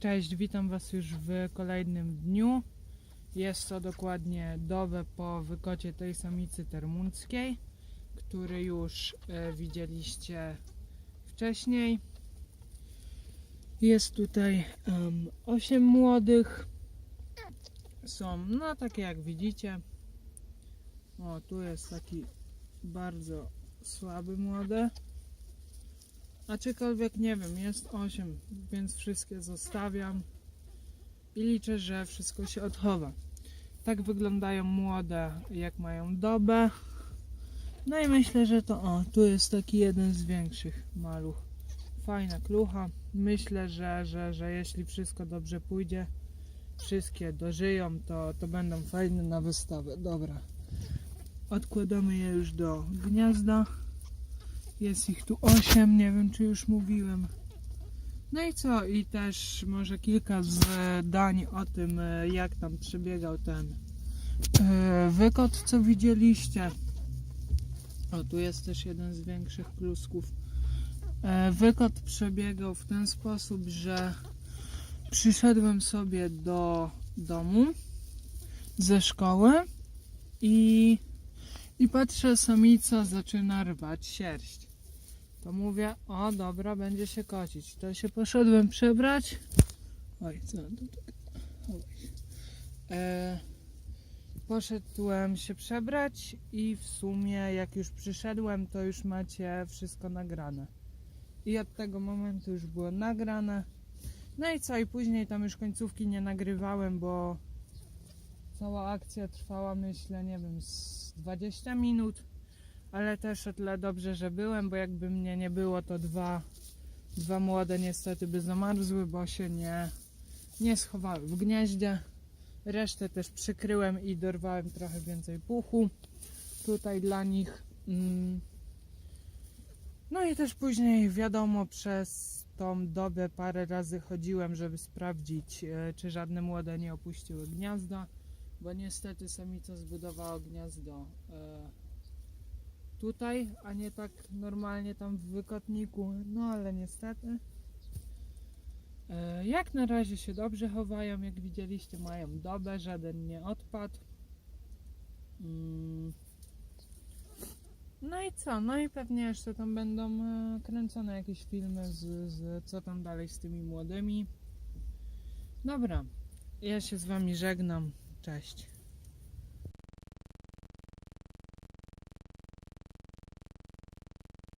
Cześć, witam Was już w kolejnym dniu. Jest to dokładnie dobę po wykocie tej samicy termunckiej, który już e, widzieliście wcześniej. Jest tutaj 8 młodych. Są, no takie jak widzicie. O, tu jest taki bardzo słaby młody. Aczkolwiek nie wiem, jest 8, więc wszystkie zostawiam i liczę, że wszystko się odchowa. Tak wyglądają młode, jak mają dobę. No i myślę, że to o, tu jest taki jeden z większych maluch. Fajna klucha. Myślę, że, że, że jeśli wszystko dobrze pójdzie, wszystkie dożyją, to, to będą fajne na wystawę. Dobra. Odkładamy je już do gniazda. Jest ich tu 8, nie wiem czy już mówiłem. No i co? I też może kilka zdań o tym, e, jak tam przebiegał ten e, wykot, co widzieliście. O, tu jest też jeden z większych klusków. E, Wykot przebiegał w ten sposób, że przyszedłem sobie do domu ze szkoły i, i patrzę, samica zaczyna rwać sierść. To mówię, o dobra, będzie się kocić. To się poszedłem przebrać. Oj, co. E, poszedłem się przebrać i w sumie jak już przyszedłem, to już macie wszystko nagrane. I od tego momentu już było nagrane. No i co, i później tam już końcówki nie nagrywałem, bo cała akcja trwała myślę, nie wiem, z 20 minut ale też o tyle dobrze, że byłem, bo jakby mnie nie było, to dwa, dwa młode niestety by zamarzły, bo się nie, nie schowały w gnieździe. Resztę też przykryłem i dorwałem trochę więcej puchu tutaj dla nich. Mm. No i też później wiadomo, przez tą dobę parę razy chodziłem, żeby sprawdzić, e, czy żadne młode nie opuściły gniazda, bo niestety samica zbudowała gniazdo e, tutaj, a nie tak normalnie tam w wykotniku. No ale niestety. E, Jak na razie się dobrze chowają, jak widzieliście, mają dobę, żaden nie odpadł. Mm. No i co? No i pewnie jeszcze tam będą e, kręcone jakieś filmy z, z co tam dalej z tymi młodymi. Dobra, ja się z wami żegnam. Cześć.